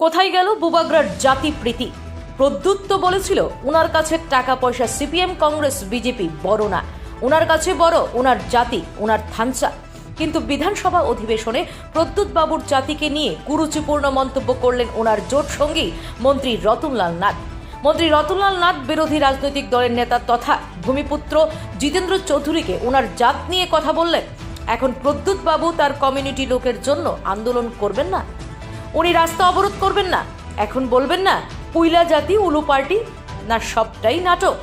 কোথায় গেল বুবাগ্রার জাতি প্রীতি? প্রদ্যুৎ তো বলেছিল ওনার কাছে টাকা পয়সা সিপিএম, কংগ্রেস, বিজেপি বড় না। ওনার কাছে বড় ওনার জাতি ওনার থানসা কিন্তু বিধানসভা অধিবেশনে প্রদ্যুৎ বাবুর জাতিকে নিয়ে কুরুচিপূর্ণ মন্তব্য করলেন ওনার জোট সঙ্গী মন্ত্রী রতনলাল নাথ। মন্ত্রী রতনলাল নাথ বিরোধী রাজনৈতিক দলের নেতা তথা ভূমিপুত্র জিতেন্দ্র চৌধুরীকে ওনার জাত নিয়ে কথা বললেন। এখন প্রদ্যুৎ বাবু তার কমিউনিটি লোকের জন্য আন্দোলন করবেন না। উনি রাস্তা অবরোধ করবেন না। এখন বলবেন না পুইলা জাতি উলু পার্টি না সবটাই নাটক।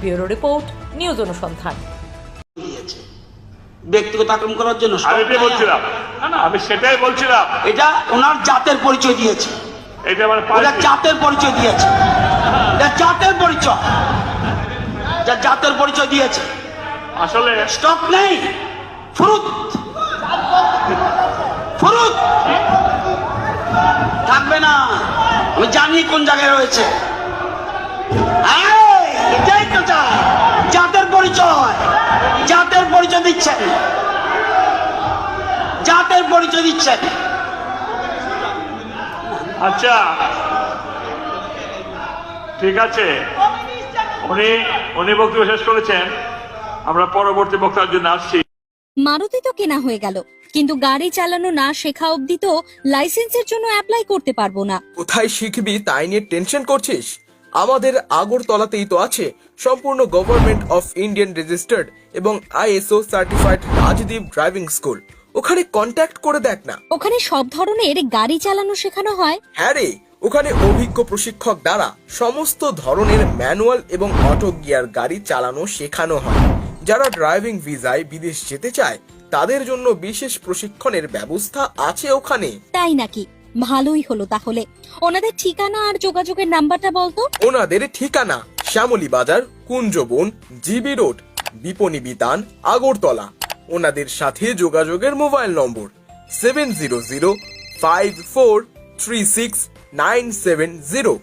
ব্যুরো রিপোর্ট নিউজ অনুসন্ধান। ব্যক্তিগত আক্রমণ করার জন্য আমি বলছিলাম। না না। আমি সেটাই বলছিলাম। এটা ওনার জাতের পরিচয় দিয়েছে। এটা মানে ওটা জাতের পরিচয় দিয়েছে। এটা জাতের পরিচয়। যা জাতের পরিচয় দিয়েছে। আসলে স্টক নেই। ফুরুত ফুরুত আমি জানি কোন জায়গায় রয়েছে। এটাই তো চাই জাতের পরিচয় জাতের পরিচয় দিচ্ছেন। জাতের পরিচয় দিচ্ছেন। আচ্ছা ঠিক আছে। উনি উনি বক্তব্য শেষ করেছেন। আমরা পরবর্তী বক্তার জন্য আসছি। মারুতি তো কেনা হয়ে গেল। কিন্তু গাড়ি চালানো না শেখা অবধি তো লাইসেন্সের জন্য অ্যাপ্লাই করতে পারব না। কোথায় শিখবি তাই নিয়ে টেনশন করছিস? আমাদের আগরতলাতেই তো আছে সম্পূর্ণ গভর্নমেন্ট অফ ইন্ডিয়ান রেজিস্টার্ড এবং ISO certified Rajdeep driving school ওখানে কন্ট্যাক্ট করে দেখ না। ওখানে সব ধরনের গাড়ি চালানো শেখানো হয়? হ্যাঁ রে ওখানে অভিজ্ঞ প্রশিক্ষক দ্বারা সমস্ত ধরনের ম্যানুয়াল এবং অটো গিয়ার গাড়ি চালানো শেখানো হয়। যারা ড্রাইভিং ভিসায় বিদেশ যেতে চায় তাদের জন্য বিশেষ প্রশিক্ষণের ব্যবস্থা আছে ওখানে। তাই নাকি? ভালোই হলো তাহলে। ওনাদের ঠিকানা আর যোগাযোগের নাম্বারটা বলতো? ওনাদের ঠিকানা শ্যামলী বাজার কুঞ্জবন জিবি রোড বিপণী বিতান আগরতলা। ওনাদের সাথে যোগাযোগের মোবাইল নম্বর seven zero zero five four three six nine seven zero.